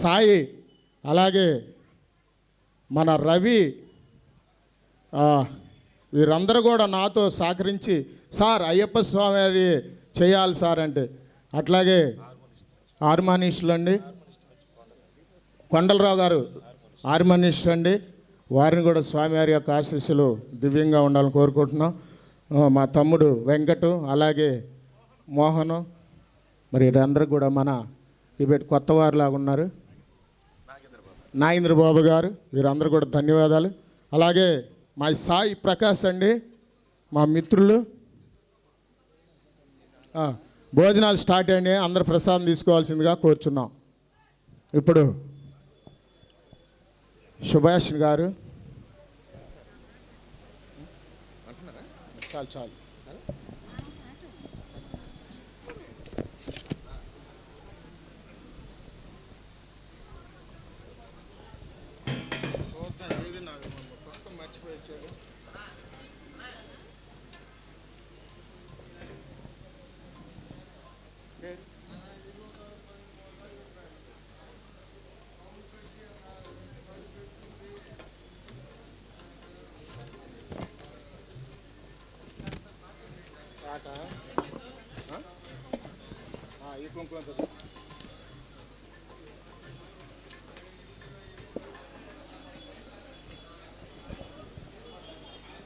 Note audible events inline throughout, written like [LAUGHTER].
సాయి అలాగే మన రవి వీరందరూ కూడా నాతో సహకరించి సార్ అయ్యప్ప స్వామి చేయాలి సార్ అంటే. అట్లాగే హార్మోనిస్టులు అండి. కొండలరావు గారు హార్మోనిస్ట్ అండి. వారిని కూడా స్వామివారి యొక్క ఆశీస్సులు దివ్యంగా ఉండాలని కోరుకుంటున్నాం. మా తమ్ముడు వెంకటు అలాగే మోహను మరి వీరందరూ కూడా మన ఇప్పుడు కొత్త వారిలాగా ఉన్నారు. నాగేంద్ర బాబు గారు వీరందరూ కూడా ధన్యవాదాలు. అలాగే మా సాయి ప్రకాష్ అండి మా మిత్రులు. భోజనాలు స్టార్ట్ అయ్యి అందరు ప్రసాదం తీసుకోవాల్సిందిగా కోరుచున్నాం. ఇప్పుడు సుభాష్ గారు. చాలు చాలు. ఈ కుంకుమ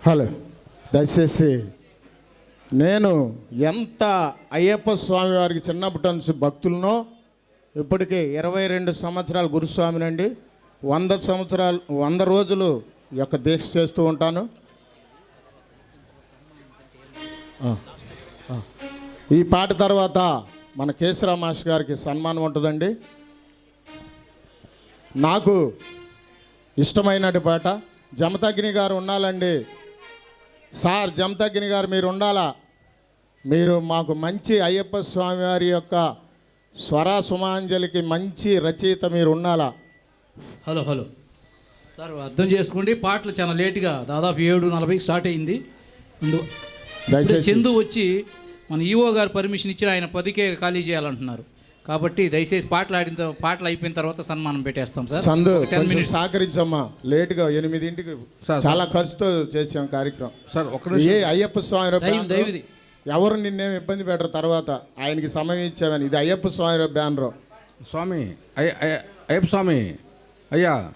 హలో. దయచేసి నేను ఎంత అయ్యప్ప స్వామి వారికి చిన్నప్పటి నుంచి భక్తులనో ఇప్పటికే ఇరవై రెండు సంవత్సరాలు గురుస్వామినండి వంద సంవత్సరాలు వంద రోజులు యొక్క దీక్ష చేస్తూ ఉంటాను. ఈ పాట తర్వాత మన కేశరావు మాస్టర్ గారికి సన్మానం ఉంటుందండి. నాకు ఇష్టమైనటి పాట జమతగ్ని గారు ఉండాలండి. సార్ జమతగ్ని గారు మీరు ఉండాలా? మీరు మాకు మంచి అయ్యప్ప స్వామి వారి యొక్క స్వర సుమాంజలికి మంచి రచయిత మీరు ఉండాలా? Hello hello. సార్ అర్థం చేసుకోండి. పాటలు చాలా లేట్గా దాదాపు ఏడు నలభైకి స్టార్ట్ అయింది. ఇప్పుడే దయచేసి చందు వచ్చి మన ఈఓ గారు పర్మిషన్ ఇచ్చి ఆయన పదికే ఖాళీ చేయాలంటున్నారు. కాబట్టి దయచేసి పాటలు ఆడిన పాటలు అయిపోయిన తర్వాత సన్మానం పెట్టేస్తాం సార్. సందు టెన్ కొంచెం మినిట్స్. సహకరించమ్మా. లేటుగా ఎనిమిదింటికి సార్, చాలా ఖర్చుతో చేసాం కార్యక్రమం. సార్ ఒక్క ఏ అయ్యప్ప స్వామి దైవ- బ్యానరు, దైవది. ఎవరు నిన్నేం ఇబ్బంది పెట్టరు తర్వాత. ఆయనకి సమయం ఇచ్చామని. ఇది అయ్యప్ప స్వామి బ్యానరు స్వామి అయ్య- అయ్య- అయ్యప్ప స్వామి అయ్యా.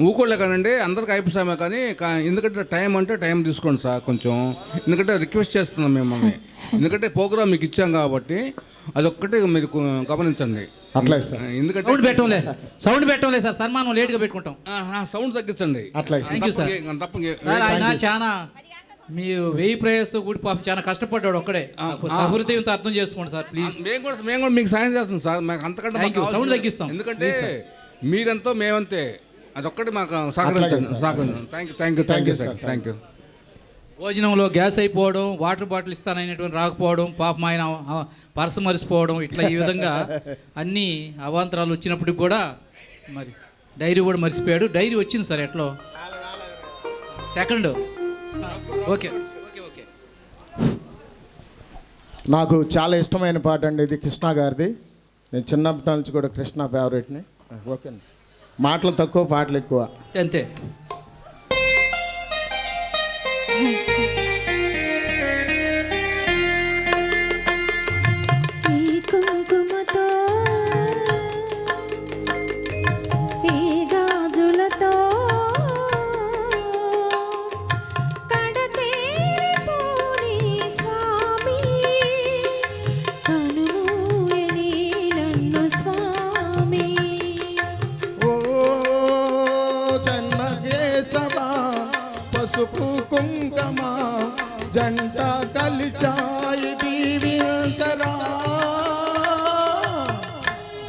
ఊకోలే కానండి అందరికి అయ్యప్ప స్వామి కానీ కా- ఎందుకంటే టైం అంటే టైం తీసుకోండి సార్ కొంచెం. ఎందుకంటే రిక్వెస్ట్ చేస్తున్నాం మిమ్మల్ని. [LAUGHS] ఎందుకంటే ప్రోగ్రామ్ మీకు ఇచ్చాం కాబట్టి అదొక్కటే మీరు కొ- గమనించండి. అట్లాగే సార్. ఎందుకంటే సౌండ్ పెట్టంలే. సౌండ్ పెట్టంలే సార్. సన్మానం లేట్గా పెట్టుకుంటాం. సౌండ్ తగ్గించండి. అట్లాగే Thank you, sir. తప్ప సార్ ఆయన చాలా మీ వెయ్యి ప్రయాసతో కూడి పాపం చాలా కష్టపడ్డాడు ఒక్కడే. సహృదయంతో అర్థం చేసుకోండి సార్ ప్లీజ్. మేము కూడా మేము కూడా మీకు సాయం చేస్తాం సార్. మాకు అంతకంటే కావాల్సింది- తగ్గిస్తాం. ఎందుకంటే. మీరెంతో మేమంతే. అదొక్కటి మాకు సహకరించండి. sir. సహకరించండి. Thank you thank you thank you sir thank you భోజనంలో గ్యాస్ అయిపోవడం వాటర్ బాటిల్ ఇస్తాననేటువంటి రాకపోవడం పాపం ఆయన పర్సు మరిచిపోవడం ఇట్లా ఈ విధంగా అన్ని అవాంతరాలు వచ్చినప్పటికి కూడా మరి డైరీ కూడా మర్చిపోయాడు డైరీ వచ్చింది సార్ ఎట్లో? సెకండ్. ఓకే. Okay okay. నాకు చాలా ఇష్టమైన పాట అండి ఇది కృష్ణ గారిది. నేను చిన్నప్పటి నుంచి కూడా కృష్ణ ఫేవరెట్ని ఓకే అండి. మాటలు తక్కువ పాటలు ఎక్కువ. అంతే.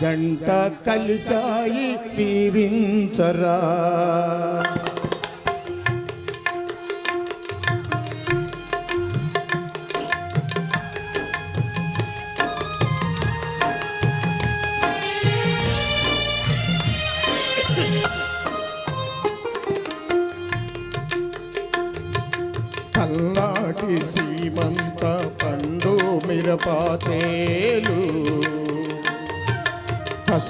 జంట కలిసాయి దీవించరా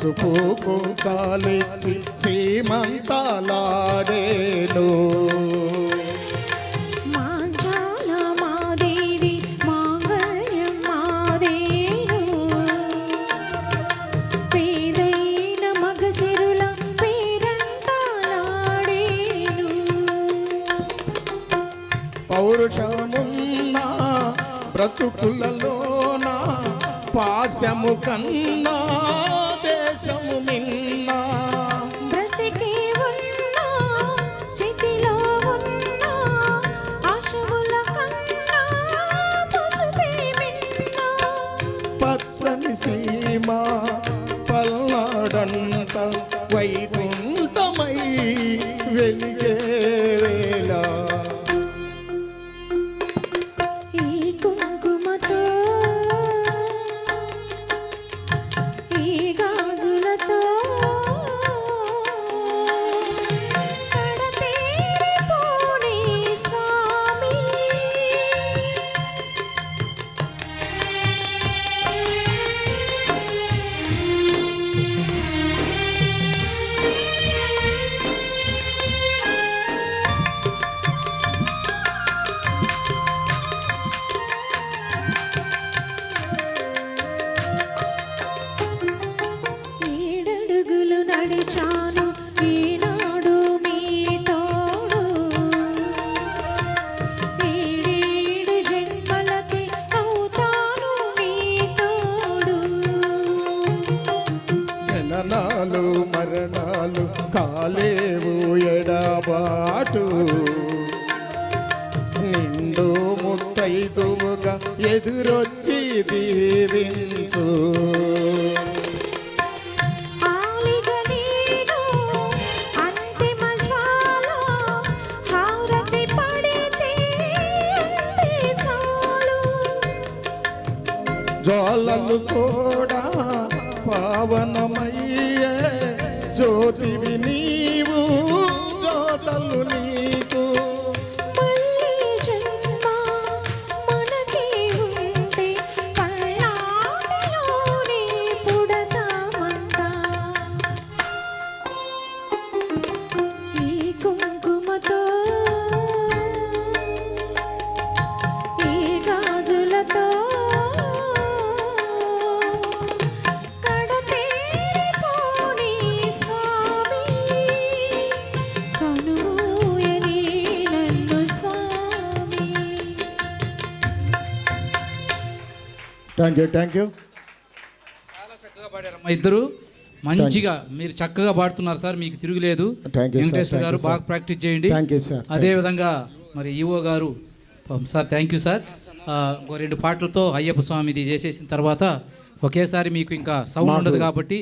పసుపు కుంకాలిచ్చి సీమంతాలాడేను. పౌరుషమున్న బ్రతుకులలోన పాశము కన్నా జననాలు మరణాలు కాలేవు ఎడబాటు. నిండు ముత్తైదువుగా ఎదురొచ్చి దీవించు. జ్యోతివి థ్యాంక్ యూ థ్యాంక్ యూ చాలా చక్కగా పాడారమ్మా ఇద్దరు. మంచిగా మీరు చక్కగా పాడుతున్నారు సార్ మీకు తిరుగులేదు. Thank you, sir. Venkateswara Thank గారు. బాగా ప్రాక్టీస్ చేయండి. అదే విధంగా మరి ఈవో గారు సార్ థ్యాంక్ యూ సార్ రెండు పాటలతో అయ్యప్ప స్వామిది చేసేసిన తర్వాత ఒకేసారి మీకు ఇంకా సౌండ్ ఉండదు కాబట్టి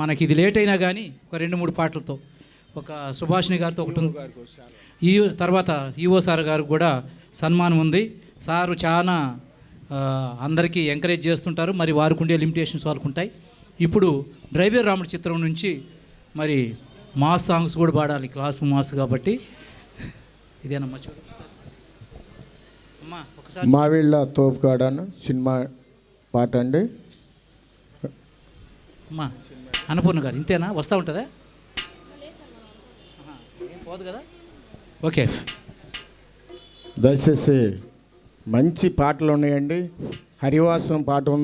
మనకి ఇది లేట్ అయినా కానీ ఒక రెండు మూడు పాటలతో ఒక సుభాషిణి గారితో ఒకటి ఉంది. ఈ తర్వాత ఈవో సార్ గారికి కూడా సన్మానం ఉంది. సారు చాలా అందరికీ ఎంకరేజ్ చేస్తుంటారు. మరి వారికి ఉండే లిమిటేషన్స్ వాళ్ళకు ఉంటాయి. ఇప్పుడు డ్రైవర్ రాముడి చిత్రం నుంచి మరి మాస్ సాంగ్స్ కూడా పాడాలి. క్లాస్ మాస్ కాబట్టి. ఇదేనమ్మా చూడు. ఒకసారి. అమ్మా ఒకసారి. మావిళ్ళ తోపుకాడను సినిమా పాట అండి అమ్మా అన్నపూర్ణ గారు ఇంతేనా? వస్తూ ఉంటుందా? పోదు కదా? ఓకే. దయచేసి మంచి పాటలు ఉన్నాయండి. హరివాసం పాట ఉంది.